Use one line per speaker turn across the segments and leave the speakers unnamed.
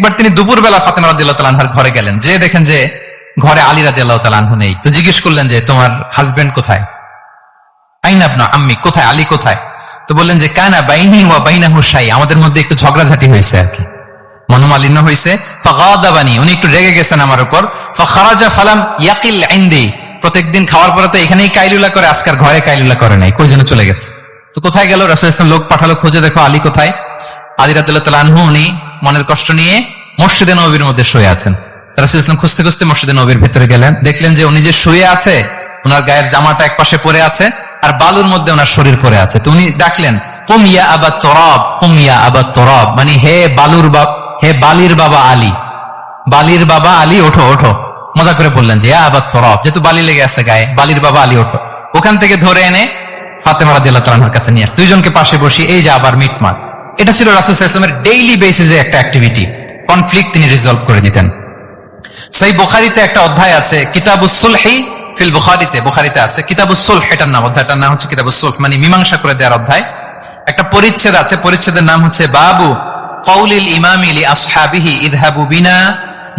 একবার তিনি দুপুরবেলা ফাতেমা রাদিল্লাহ ঘরে গেলেন। যে দেখেন যে ঘরে আলী রাদিল্লাহ তালানহু নেই। তো জিজ্ঞেস করলেন যে, তোমার হাজবেন্ড কোথায়? আইন আপনা আম্মি, কোথায়? আলী কোথায়? তো বললেন যে, কানা বাইনি ওয়া বাইনা হুসাই আমাদের মধ্যে একটু ঝগড়াঝাটি হয়েছে আর কি। মনোমালিন্য হয়েছে। ফাগাদাবানি। উনি একটু রেগে গেছেন আমার উপর। ফাখারাজা ফালাম ইয়াকিল প্রত্যেকদিন খাওয়ার পরে তো এখানেই কাইলুলা করে, আজকার ঘরে কাইলুলা করে নাই। কই যেন চলে গেছে। তো কোথায় গেল? রাসূল ইসলাম লোক পাঠালো, খুঁজে দেখো আলী কোথায়? আলী রাদিয়াল্লাহু তাআলা আনহু, উনি মনের কষ্ট নিয়ে মসজিদে নবীর মধ্যে শুয়ে আছেন। রাসূল ইসলাম খুঁজতে খুঁজতে মসজিদে নবীর ভেতরে গেলেন। দেখলেন যে উনি যে শুয়ে আছে ওনার গায়ের জামাটা এক পাশে আছে আর বালুর মধ্যে ওনার শরীর আছে। তো উনি ডাকলেন কুমিয়া আবা তরব কুমিয়া আবা তরব। মানে হে বালুর হে বালির বাবা আলী। বালির বাবা আলী, ওঠো ওঠো। মজা করে বললেন যে আবার তরব, যেহেতু বালি লেগে আছে গায়ে, বালির বাবা আলী, ওঠো। ওখান থেকে ধরে এনে ফাতেমা রাদিয়াল্লাহু তাআলার কাছে নিয়ে দুইজনকে পাশে বসিয়ে, এই যে আবার মিটমাট। এটা ছিল রাসূল ওয়াসাল্লামের ডেইলি বেসিসে একটা অ্যাক্টিভিটি কনফ্লিক্ট তিনি রিজলভ করে দিতেন সেই বুখারিতে একটা অধ্যায় আছে, কিতাবুস সুলহি ফিল বুখারিতে। বুখারিতে আছে, কিতাবুস সুলহ, এটার নাম অধ্যায়টার নাম হচ্ছে কিতাবুস সুলহ মানে মীমাংসা করে দেওয়ার অধ্যায়। একটা পরিচ্ছেদ আছে, পরিচ্ছেদের নাম হচ্ছে বাবু কৌলিল ইমামি লি আসহাবিহি ইদহাবু বিনা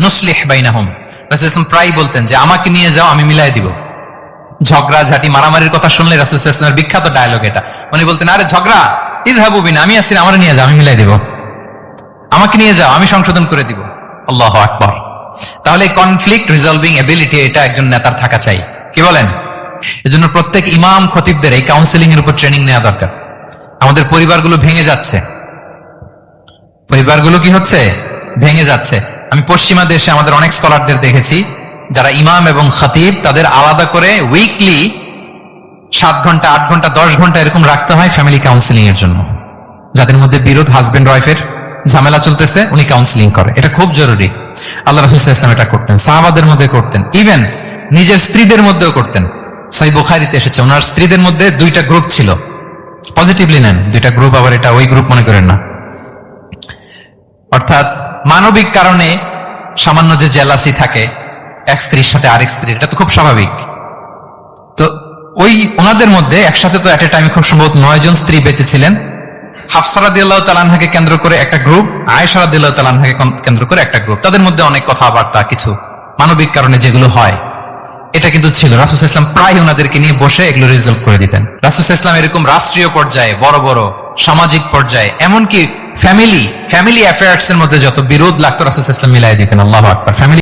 নুসলিহ বাইনাহুম। রাসূল ইসলাম প্রায় বলতেন যে, আমাকে নিয়ে যাও, আমি মিলাই দিব। ঝগড়া, ঝাঁটি, মারামারির কথা শুনলে রাসূল ইসলামের বিখ্যাত ডায়লগ এটা। উনি বলতেন, আরে ঝগড়া ইদহাবু বিনা, আমি আসছি আমার নিয়ে যাও, আমি মিলাই দিব। আমাকে নিয়ে যাও, আমি সংশোধন করে দিব। আল্লাহ আকবর। তাহলে কনফ্লিক্ট রিজলভিং এবিলিটি এটা একজন নেতার থাকা চাই। কি বলেন? এজন্য প্রত্যেক ইমাম খতিবদের এই কাউন্সিলিং এর উপর ট্রেনিং নেওয়া দরকার। আমাদের পরিবারগুলো ভেঙে যাচ্ছে। পরিবারগুলো কি হচ্ছে? ভেঙে যাচ্ছে। আমি পশ্চিমা দেশে আমাদের অনেক স্কলারদের দেখেছি, যারা ইমাম এবং খতিব, তাদের আলাদা করে উইকলি সাত ঘণ্টা, আট ঘণ্টা, দশ ঘণ্টা এরকম রাখতে হয় ফ্যামিলি কাউন্সিলিং এর জন্য। যাদের মধ্যে বিরোধ হাজবেন্ড ওয়াইফের ঝামেলা চলতেছে, উনি কাউন্সিলিং করে। এটা খুব জরুরি। আল্লাহ রাসুল ইসলাম এটা করতেন, সাহাবাদের মধ্যে করতেন। ইভেন নিজের স্ত্রীদের মধ্যেও করতেন। সাই বুখারিতে এসেছে, ওনার স্ত্রীদের মধ্যে দুইটা গ্রুপ ছিল। পজিটিভলি নেন, দুইটা গ্রুপ আবার এটা ওই গ্রুপ মনে করেন না। অর্থাৎ মানবিক কারণে সামান্য যে জেলাসি থাকে, এক স্ত্রীর সাথে আরেক স্ত্রীর, এটা তো খুব স্বাভাবিক। ওই ওনাদের মধ্যে একসাথে তো এট এ টাইমে খুব সম্ভবত নয় জন স্ত্রী বেঁচে ছিলেন। হাফসারা দিল্লাহ তালানহাকে কেন্দ্র করে একটা গ্রুপ আয়সারা দিল্লাহ তালানহাকে কেন্দ্র করে একটা গ্রুপ তাদের মধ্যে অনেক কথাবার্তা, কিছু মানবিক কারণে যেগুলো হয়। এটা কিন্তু ছিল। রাসুস ইসলাম প্রায় ওনাদেরকে নিয়ে বসে এগুলো রিজলভ করে দিতেন। রাসুস ইসলাম এরকম রাষ্ট্রীয় পর্যায়ে, বড় বড় সামাজিক পর্যায়ে, এমনকি ফ্যামিলি ফ্যামিলি অ্যাফেয়ার্স এর মধ্যে যত বিরোধ লাগতো রাসুস ইসলাম মিলাই দিতেন। আল্লাহ আকবর। ফ্যামিলি